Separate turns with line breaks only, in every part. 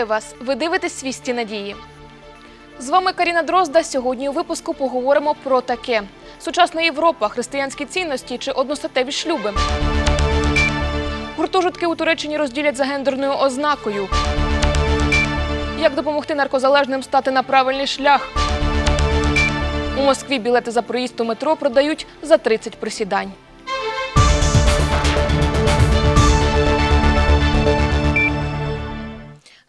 Вітаю вас! Ви дивитесь свісті надії. З вами Каріна Дрозда. Сьогодні у випуску поговоримо про таке: сучасна Європа, християнські цінності чи одностатеві шлюби. Гуртожитки у Туреччині розділять за гендерною ознакою. Як допомогти наркозалежним стати на правильний шлях? У Москві білети за проїзд у метро продають за 30 присідань.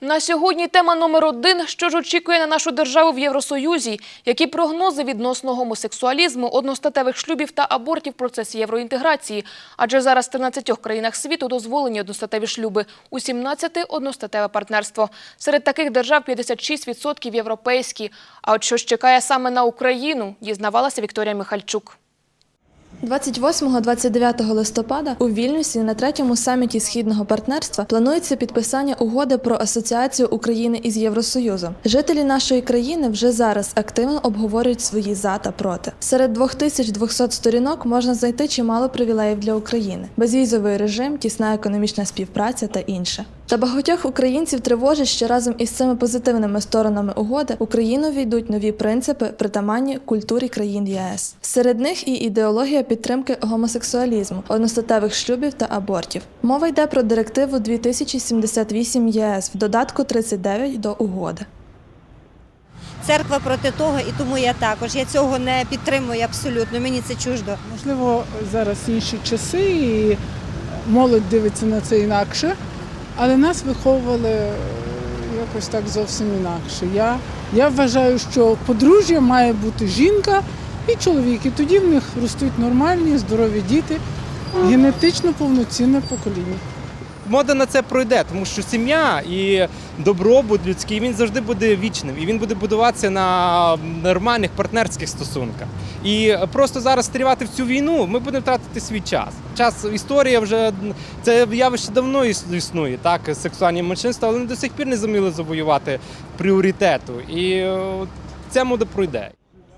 На сьогодні тема номер один. Що ж очікує на нашу державу в Євросоюзі? Які прогнози відносно гомосексуалізму, одностатевих шлюбів та абортів в процесі євроінтеграції? Адже зараз в 13 країнах світу дозволені одностатеві шлюби, у 17 – одностатеве партнерство. Серед таких держав 56% європейські. А от що ж чекає саме на Україну, дізнавалася Вікторія Михальчук.
28-29 листопада у Вільнюсі на третьому саміті східного партнерства планується підписання угоди про асоціацію України із Євросоюзом. Жителі нашої країни вже зараз активно обговорюють свої за та проти. Серед 2200 сторінок можна знайти чимало привілеїв для України: безвізовий режим, тісна економічна співпраця та інше. Та багатьох українців тривожить, що разом із цими позитивними сторонами угоди Україну війдуть нові принципи, притаманні культурі країн ЄС. Серед них і ідеологія підтримки гомосексуалізму, одностатевих шлюбів та абортів. Мова йде про директиву 2078 ЄС в додатку 39 до угоди.
Церква проти того, і тому я також. Я цього не підтримую абсолютно. Мені це чуждо.
Можливо, зараз інші часи і молодь дивиться на це інакше, але нас виховували е, якось так зовсім інакше. Я, я вважаю, що подружжя має бути жінка і чоловік. І тоді в них ростуть нормальні, здорові діти, генетично повноцінне покоління.
Мода на це пройде, тому що сім'я і добробут людський він завжди буде вічним, і він буде будуватися на нормальних партнерських стосунках. І просто зараз стрівати в цю війну, ми будемо втратити свій час. Час історія вже це явище давно іс- існує, так сексуальні меншинства, але до сих пір не зуміли завоювати пріоритету. І е, ця мода пройде.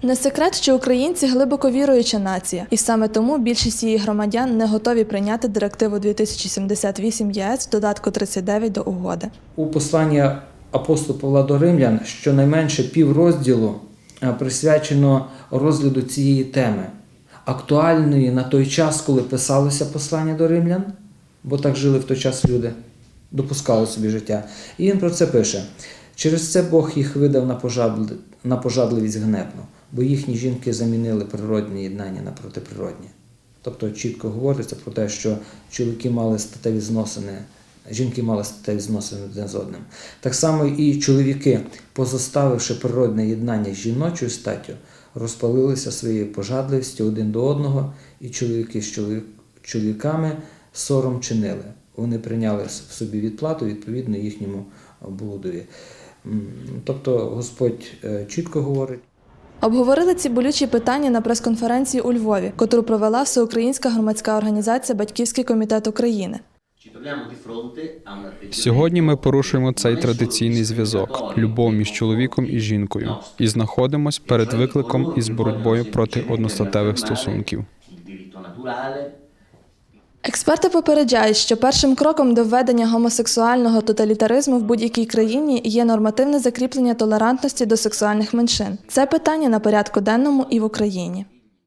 Не секрет, що українці глибоко віруюча нація, і саме тому більшість її громадян не готові прийняти директиву 2078 ЄС в додатку 39 до угоди.
У посланні апостола Павла до Римлян щонайменше піврозділу е, присвячено розгляду цієї теми, актуальної на той час, коли писалося послання до римлян, бо так жили в той час люди, допускали собі життя. І він про це пише: через це Бог їх видав на, пожадливість гнебну, бо їхні жінки замінили природне єднання на протиприроднє. Тобто чітко говориться про те, що чоловіки мали статеві зносини, жінки мали статеві зносини один з одним. Так само і чоловіки, позоставивши природне єднання з жіночою статтю, розпалилися своєю пожадливістю один до одного, і чоловіки з чоловіками сором чинили. Вони прийняли в собі відплату відповідно їхньому блудові. Тобто Господь е, чітко говорить.
Обговорили ці болючі питання на прес-конференції у Львові, котру провела Всеукраїнська громадська організація Батьківський комітет України.
Сьогодні ми порушуємо цей традиційний зв'язок, любов між чоловіком і жінкою, і знаходимось перед викликом із боротьбою проти одностатевих стосунків.
Експерти попереджають, що першим кроком до введення гомосексуального тоталітаризму в будь-якій країні є нормативне закріплення толерантності до сексуальних меншин. Це питання на порядку денному і в Україні.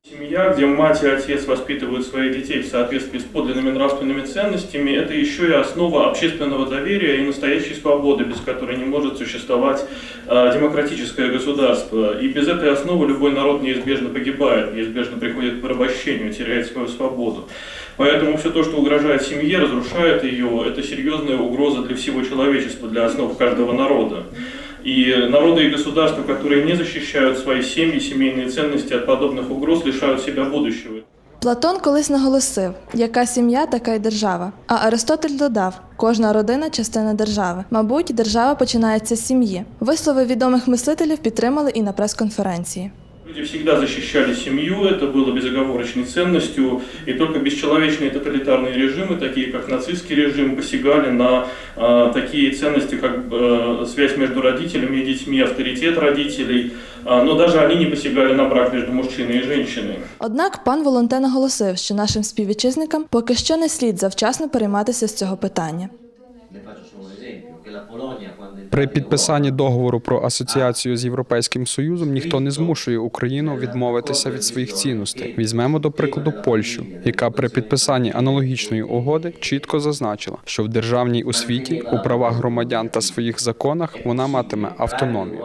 Семья, где мать и отец воспитывают своих детей в соответствии с подлинными нравственными ценностями, это еще и основа общественного доверия и настоящей свободы, без которой не может существовать э, демократическое государство. И без этой основы любой народ неизбежно погибает, неизбежно приходит к порабощению, теряет свою свободу. Поэтому все то, что угрожает семье, разрушает ее, это серьезная угроза для всего человечества, для основ каждого народа. И народы и государства, которые не защищают свои семьи, семейные ценности от подобных угроз, лишают себя будущего.
Платон колись наголосив: яка сім'я, така й держава. А Аристотель додав: кожна родина частина держави. Мабуть, держава починається з сім'ї. Вислови відомих мислителів підтримали і на прес-конференції.
Люди всегда защищали семью, это было безоговорочной ценностью, и только бесчеловечные тоталитарные режимы, такие как нацистский режим, посягали на э, такие ценности, как э, связь между родителями и детьми, авторитет родителей, А, но даже они не посягали на брак между мужчиной и женщиной.
Однак пан Волонте наголосив, що нашим співвітчизникам поки що не слід завчасно перейматися з цього питання.
При підписанні договору про асоціацію з Європейським Союзом ніхто не змушує Україну відмовитися від своїх цінностей. Візьмемо до прикладу Польщу, яка при підписанні аналогічної угоди чітко зазначила, що в державній освіті у правах громадян та своїх законах вона матиме автономію.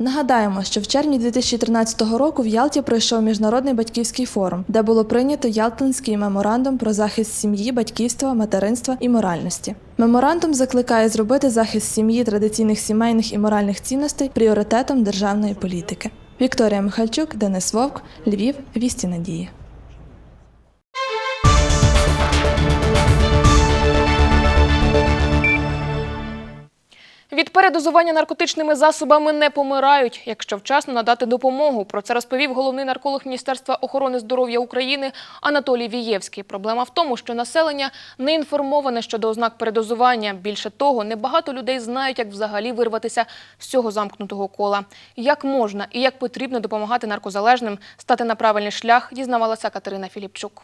Нагадаємо, що в червні 2013 року в Ялті пройшов міжнародний батьківський форум, де було прийнято Ялтинський меморандум про захист сім'ї, батьківства, материнства і моральності. Меморандум закликає зробити захист сім'ї, традиційних сімейних і моральних цінностей пріоритетом державної політики. Вікторія Михальчук, Денис Вовк, Львів, Вісті Надії.
Від передозування наркотичними засобами не помирають, якщо вчасно надати допомогу. Про це розповів головний нарколог Міністерства охорони здоров'я України Анатолій Вієвський. Проблема в тому, що населення не інформоване щодо ознак передозування. Більше того, небагато людей знають, як взагалі вирватися з цього замкнутого кола. Як можна і як потрібно допомагати наркозалежним стати на правильний шлях, дізнавалася Катерина Філіпчук.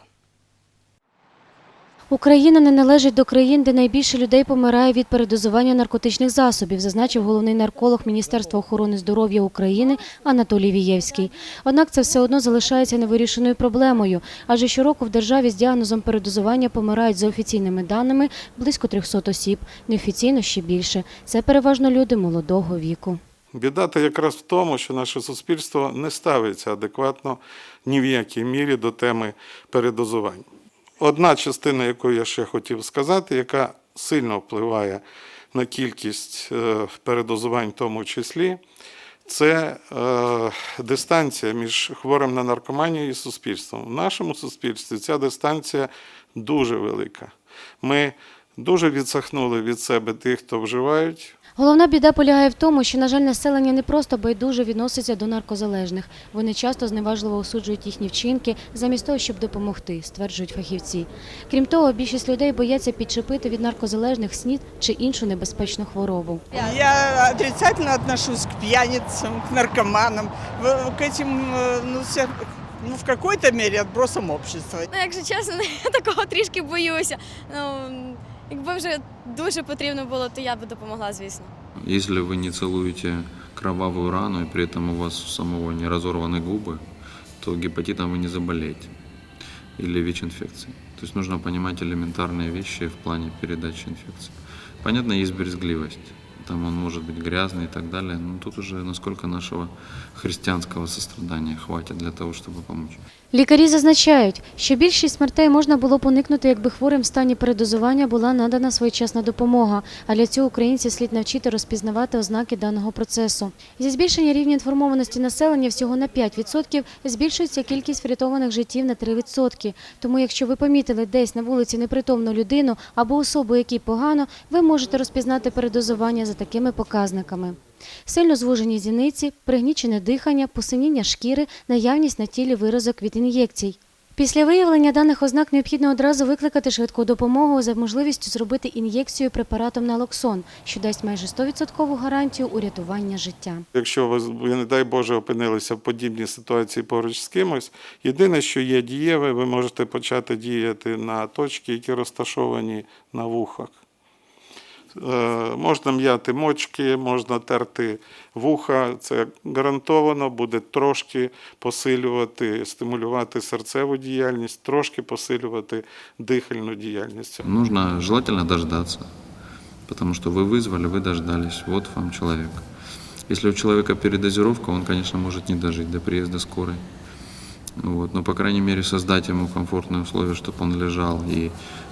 Україна не належить до країн, де найбільше людей помирає від передозування наркотичних засобів, зазначив головний нарколог Міністерства охорони здоров'я України Анатолій Вієвський. Однак це все одно залишається невирішеною проблемою, адже щороку в державі з діагнозом передозування помирають за офіційними даними близько 300 осіб, неофіційно ще більше. Це переважно люди молодого віку.
Біда та якраз в тому, що наше суспільство не ставиться адекватно ні в якій мірі до теми передозувань. Одна частина, яку я ще хотів сказати, яка сильно впливає на кількість е, передозувань, в тому числі, це е, дистанція між хворим на наркоманію і суспільством. В нашому суспільстві ця дистанція дуже велика. Ми дуже відсахнули від себе тих, хто вживають.
Головна біда полягає в тому, що, на жаль, населення не просто байдуже відноситься до наркозалежних. Вони часто зневажливо осуджують їхні вчинки, замість того, щоб допомогти, стверджують фахівці. Крім того, більшість людей бояться підчепити від наркозалежних снід чи іншу небезпечну хворобу.
Я отрицательно отношусь к пьяницам, к наркоманам, в- к этим, э, ну, всех, ну, в какой-то мере отбросам общества.
Ну, якщо чесно, я такого трішки боюся. Ну, якби вже дуже потрібно було, то я би допомогла, звісно.
Если вы не целуете кровавую рану и при этом у вас у самого не разорваны губы, то гепатитом вы не заболеете или ВИЧ-инфекцией. То есть нужно понимать элементарные вещи в плане передачи инфекции. Понятно, есть брезгливость. Там он может быть грязный и так далее. Но тут уже насколько нашего христианского сострадания хватит для того, чтобы помочь.
Лікарі зазначають, що більшість смертей можна було б уникнути, якби хворим в стані передозування була надана своєчасна допомога. А для цього українців слід навчити розпізнавати ознаки даного процесу. Зі збільшення рівня інформованості населення всього на 5% збільшується кількість врятованих життів на 3%. Тому, якщо ви помітили десь на вулиці непритомну людину або особу, якій погано, ви можете розпізнати передозування за такими показниками. Сильно звужені зіниці, пригнічене дихання, посиніння шкіри, наявність на тілі виразок від ін'єкцій. Після виявлення даних ознак необхідно одразу викликати швидку допомогу за можливістю зробити ін'єкцію препаратом налоксон, що дасть майже 100% гарантію урятування життя.
Якщо ви, не дай Боже, опинилися в подібній ситуації поруч з кимось, єдине, що є дієве, ви можете почати діяти на точки, які розташовані на вухах. Е, Можна м'яти мочки, можна терти вуха. Це гарантовано буде трошки посилювати, стимулювати серцеву діяльність, трошки посилювати дихальну діяльність.
Нужно желательно дождаться, потому что вы вызвали, вы дождались, вот вам человек. Если у человека передозировка, он, конечно, может не дожить до приезда скорой. Вот. Но, по крайней мере, создать ему комфортные условия, чтобы он лежал и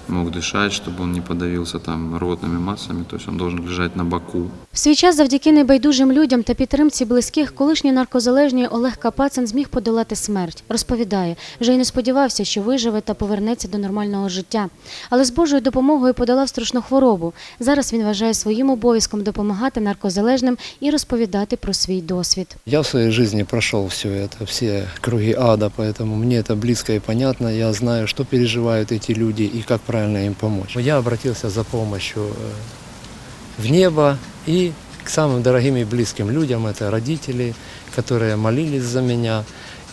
мог дышать, чтобы он не подавился там рвотными массами, то есть он должен лежать на боку.
В свій час завдяки небайдужим людям та підтримці близьких колишній наркозалежний Олег Капацин зміг подолати смерть. Розповідає, вже й не сподівався, що виживе та повернеться до нормального життя. Але з Божою допомогою подолав страшну хворобу. Зараз він вважає своїм обов'язком допомагати наркозалежним і розповідати про свій досвід.
Я в своей жизни прошел все это, все круги ада, поэтому мне это близко и понятно. Я знаю, что переживают эти люди и как правильно им помочь. Я обратился за помощью э, в небо и к самым дорогим и близким людям, это родители, которые молились за меня.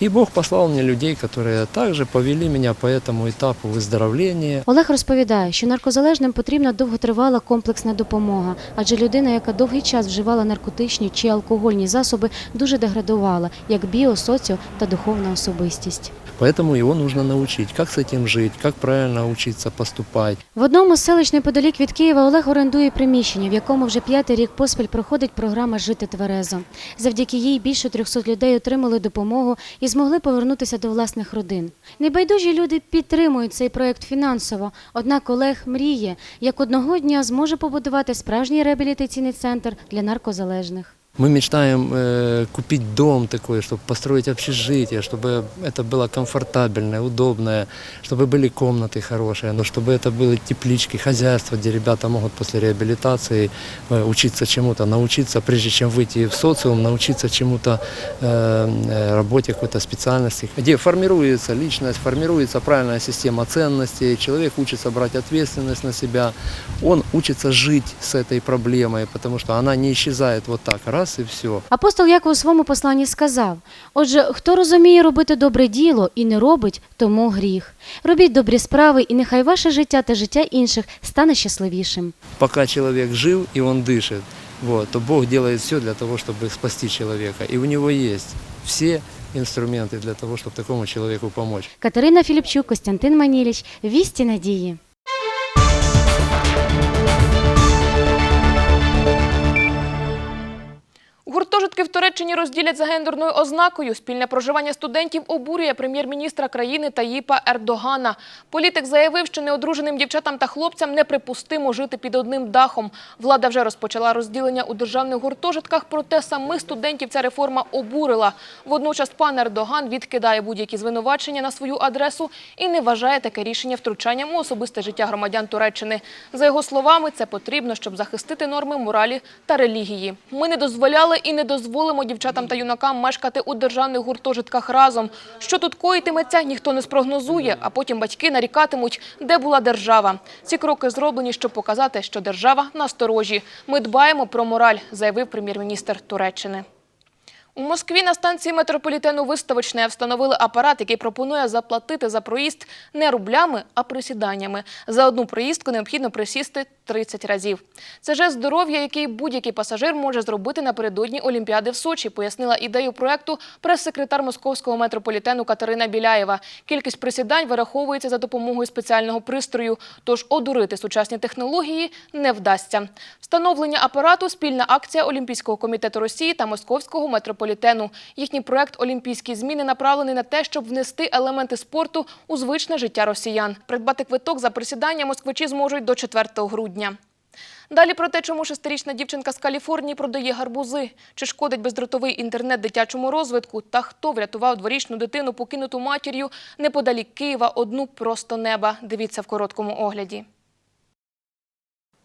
И Бог послал мне людей, которые также повели меня по этому этапу выздоровления.
Олег розповідає, що наркозалежним потрібна довготривала комплексна допомога, адже людина, яка довгий час вживала наркотичні чи алкогольні засоби, дуже деградувала як біо, соціо та духовна особистість.
Поэтому его нужно научить, как с этим жить, как правильно учиться поступать.
В одному з селищ неподалік від Києва Олег орендує приміщення, в якому вже п'ятий рік поспіль проходить програма Жити тверезо. Завдяки їй більше 300 людей отримали допомогу і змогли повернутися до власних родин. Небайдужі люди підтримують цей проект фінансово. Однак Олег мріє, як одного дня зможе побудувати справжній реабілітаційний центр для наркозалежних.
Мы мечтаем э, купить дом такой, чтобы построить общежитие, чтобы это было комфортабельное, удобное, чтобы были комнаты хорошие, но чтобы это были теплички, хозяйства, где ребята могут после реабилитации э, учиться чему-то, научиться, прежде чем выйти в социум, научиться чему-то, э, э, работе какой-то специальности, где формируется личность, формируется правильная система ценностей, человек учится брать ответственность на себя, он учится жить с этой проблемой, потому что она не исчезает вот так, раз и все.
Апостол Яков у своєму посланні сказав: Отже, хто розуміє робити добре діло і не робить, тому гріх. Робіть добрі справи, і нехай ваше життя та життя інших стане щасливішим.
Пока человек жив и он дышит, вот, то Бог делает все для того, чтобы спасти человека. И у него есть все инструменты для того, чтобы такому человеку помочь.
Катерина Філіпчук, Костянтин Маніліч, Вісті Надії.
гурт Гуртожитки в Туреччині розділять за гендерною ознакою. Спільне проживання студентів обурює прем'єр-міністра країни Таїпа Ердогана. Політик заявив, що неодруженим дівчатам та хлопцям неприпустимо жити під одним дахом. Влада вже розпочала розділення у державних гуртожитках, проте самих студентів ця реформа обурила. Водночас пан Ердоган відкидає будь-які звинувачення на свою адресу і не вважає таке рішення втручанням у особисте життя громадян Туреччини. За його словами, це потрібно, щоб захистити норми моралі та релігії. Ми не дозволяли і не дозволимо дівчатам та юнакам мешкати у державних гуртожитках разом. Що тут коїтиметься, ніхто не спрогнозує, а потім батьки нарікатимуть, де була держава. Ці кроки зроблені, щоб показати, що держава насторожі. Ми дбаємо про мораль, заявив прем'єр-міністр Туреччини. У Москві на станції метрополітену Виставочне встановили апарат, який пропонує заплатити за проїзд не рублями, а присіданнями. За одну проїздку необхідно присісти 30 разів. Це жест здоров'я, який будь-який пасажир може зробити напередодні Олімпіади в Сочі, пояснила ідею проекту прес-секретар московського метрополітену Катерина Біляєва. Кількість присідань вираховується за допомогою спеціального пристрою, тож одурити сучасні технології не вдасться. Встановлення апарату – спільна акція Олімпійського комітету Росії та Московського метрополітену. Їхній проект «Олімпійські зміни» направлений на те, щоб внести елементи спорту у звичне життя росіян. Придбати квиток за присідання москвичі зможуть до 4 грудня. Далі про те, чому шестирічна дівчинка з Каліфорнії продає гарбузи, чи шкодить бездротовий інтернет дитячому розвитку, та хто врятував дворічну дитину, покинуту матір'ю неподалік Києва, одну просто неба. Дивіться в короткому огляді.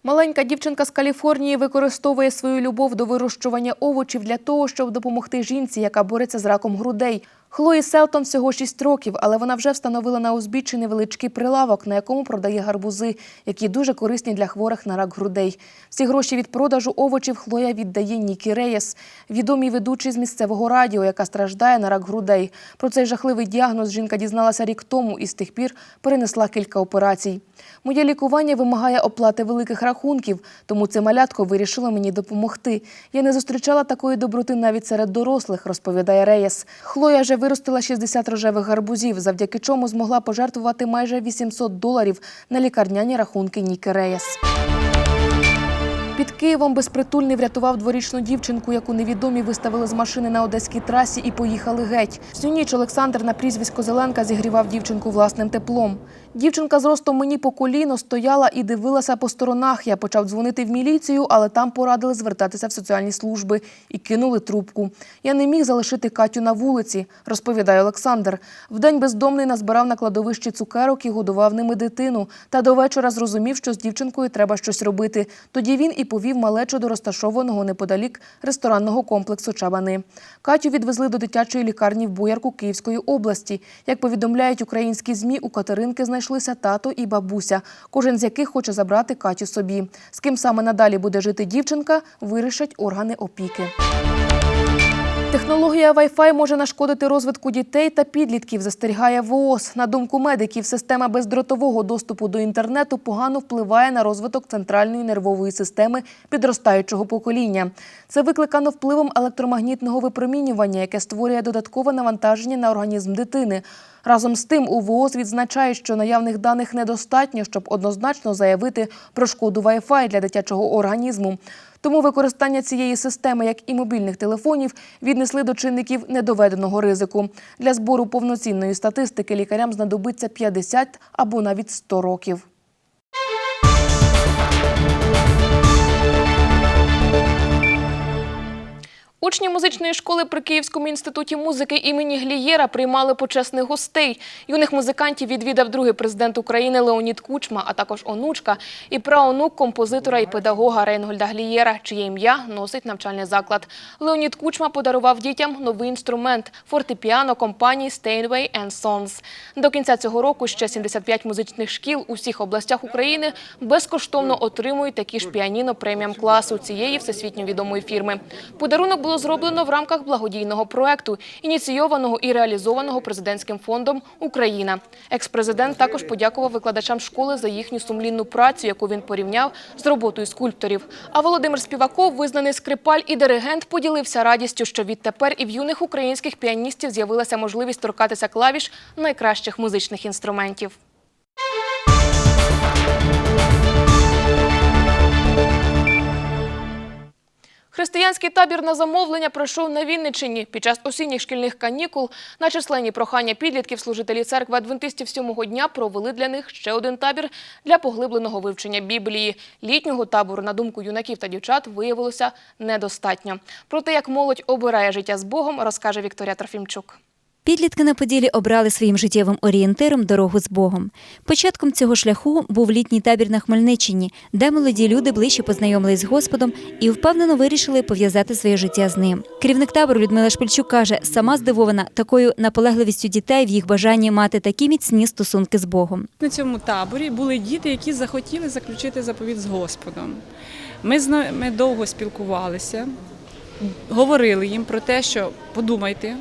Маленька дівчинка з Каліфорнії використовує свою любов до вирощування овочів для того, щоб допомогти жінці, яка бореться з раком грудей. Хлої Селтон всього 6 років, але вона вже встановила на узбіччі невеличкий прилавок, на якому продає гарбузи, які дуже корисні для хворих на рак грудей. Всі гроші від продажу овочів Хлоя віддає Нікі Реєс, відомій ведучій з місцевого радіо, яка страждає на рак грудей. Про цей жахливий діагноз жінка дізналася рік тому і з тих пір перенесла кілька операцій. Моє лікування вимагає оплати великих рахунків, тому це малятко вирішило мені допомогти. Я не зустрічала такої доброти навіть серед дорослих, розповідає Реєс. Хлоя вже виростила 60 рожевих гарбузів, завдяки чому змогла пожертвувати майже 800 доларів на лікарняні рахунки Ніки Реєс. Під Києвом безпритульний врятував дворічну дівчинку, яку невідомі виставили з машини на одеській трасі і поїхали геть. Всю ніч Олександр на прізвисько Зеленка зігрівав дівчинку власним теплом. Дівчинка з ростом мені по коліно стояла і дивилася по сторонах. Я почав дзвонити в міліцію, але там порадили звертатися в соціальні служби і кинули трубку. Я не міг залишити Катю на вулиці, розповідає Олександр. Вдень бездомний назбирав на кладовищі цукерок і годував ними дитину. Та до вечора зрозумів, що з дівчинкою треба щось робити. Тоді він і повів малечу до розташованого неподалік ресторанного комплексу Чабани. Катю відвезли до дитячої лікарні в Боярку Київської області. Як повідомляють українські ЗМІ, у Катеринки знайшлися тато і бабуся, кожен з яких хоче забрати Катю собі. З ким саме надалі буде жити дівчинка, вирішать органи опіки. Технологія Wi-Fi може нашкодити розвитку дітей та підлітків, застерігає ВООЗ. На думку медиків, система бездротового доступу до інтернету погано впливає на розвиток центральної нервової системи підростаючого покоління. Це викликано впливом електромагнітного випромінювання, яке створює додаткове навантаження на організм дитини. Разом з тим, у відзначає, що наявних даних недостатньо, щоб однозначно заявити про шкоду Wi-Fi для дитячого організму. Тому використання цієї системи, як і мобільних телефонів, віднесли до чинників недоведеного ризику. Для збору повноцінної статистики лікарям знадобиться 50 або навіть 100 років. Учні музичної школи при Київському інституті музики імені Глієра приймали почесних гостей. Юних музикантів відвідав другий президент України Леонід Кучма, а також онучка і праонук композитора і педагога Рейнгольда Глієра, чиє ім'я носить навчальний заклад. Леонід Кучма подарував дітям новий інструмент – фортепіано компанії Steinway Sons. До кінця цього року ще 75 музичних шкіл у всіх областях України безкоштовно отримують такі ж піаніно преміум класу цієї всесвітньо відомої фірми. Подарунок було зроблено в рамках благодійного проекту, ініційованого і реалізованого президентським фондом Україна. Екс-президент також подякував викладачам школи за їхню сумлінну працю, яку він порівняв з роботою скульпторів. А Володимир Співаков, визнаний скрипаль і диригент, поділився радістю, що відтепер і в юних українських піаністів з'явилася можливість торкатися клавіш найкращих музичних інструментів. Християнський табір на замовлення пройшов на Вінниччині. Під час осінніх шкільних канікул на численні прохання підлітків служителі церкви адвентистів сьомого дня провели для них ще один табір для поглибленого вивчення Біблії. Літнього табору, на думку юнаків та дівчат, виявилося недостатньо. Про те, як молодь обирає життя з Богом, розкаже Вікторія Трофімчук.
Підлітки на Поділі обрали своїм життєвим орієнтиром дорогу з Богом. Початком цього шляху був літній табір на Хмельниччині, де молоді люди ближче познайомились з Господом і впевнено вирішили пов'язати своє життя з ним. Керівник табору Людмила Шпильчук каже, сама здивована такою наполегливістю дітей в їх бажанні мати такі міцні стосунки з Богом.
На цьому таборі були діти, які захотіли заключити заповіт з Господом. Ми, зна- ми довго спілкувалися, говорили їм про те, що подумайте,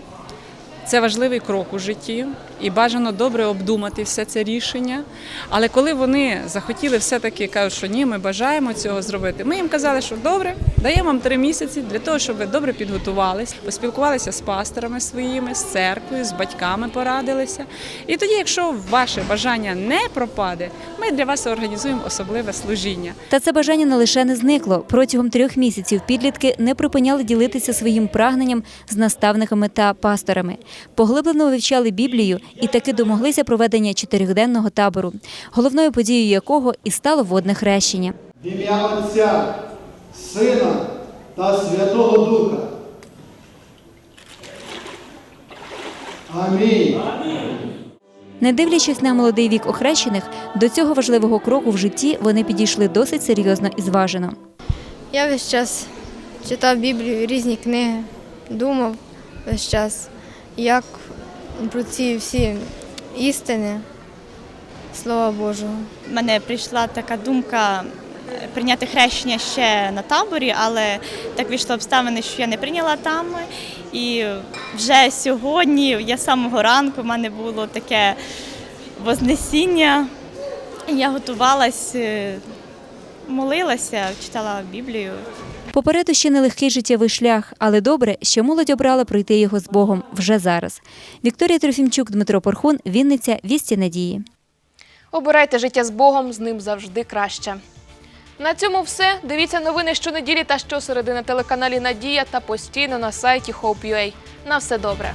це важливий крок у житті, і бажано добре обдумати все це рішення. Але коли вони захотіли все-таки кажуть, що ні, ми бажаємо цього зробити, ми їм казали, що добре, даємо вам три місяці для того, щоб ви добре підготувалися, поспілкувалися з пасторами своїми, з церквою, з батьками порадилися. І тоді, якщо ваше бажання не пропаде, ми для вас організуємо особливе служіння.
Та це бажання не лише не зникло. Протягом трьох місяців підлітки не припиняли ділитися своїм прагненням з наставниками та пасторами. Поглиблено вивчали Біблію і таки домоглися проведення чотирьохденного табору, головною подією якого і стало водне хрещення.
В ім'я Отця, Сина та Святого Духа. Амінь.
Не дивлячись на молодий вік охрещених, до цього важливого кроку в житті вони підійшли досить серйозно і зважено.
Я весь час читав Біблію, різні книги, думав весь час, як про ці всі істини Слова Божого.
У мене прийшла така думка е, прийняти хрещення ще на таборі, але так вийшло обставини, що я не прийняла там. І вже сьогодні, я з самого ранку, в мене було таке вознесіння. Я готувалась, е, молилася, читала Біблію.
Попереду ще нелегкий життєвий шлях, але добре, що молодь обрала пройти його з Богом вже зараз. Вікторія Трофімчук, Дмитро Порхун, Вінниця, Вісті Надії.
Обирайте життя з Богом, з ним завжди краще. На цьому все. Дивіться новини щонеділі та щосереди на телеканалі Надія та постійно на сайті Hope.ua. На все добре.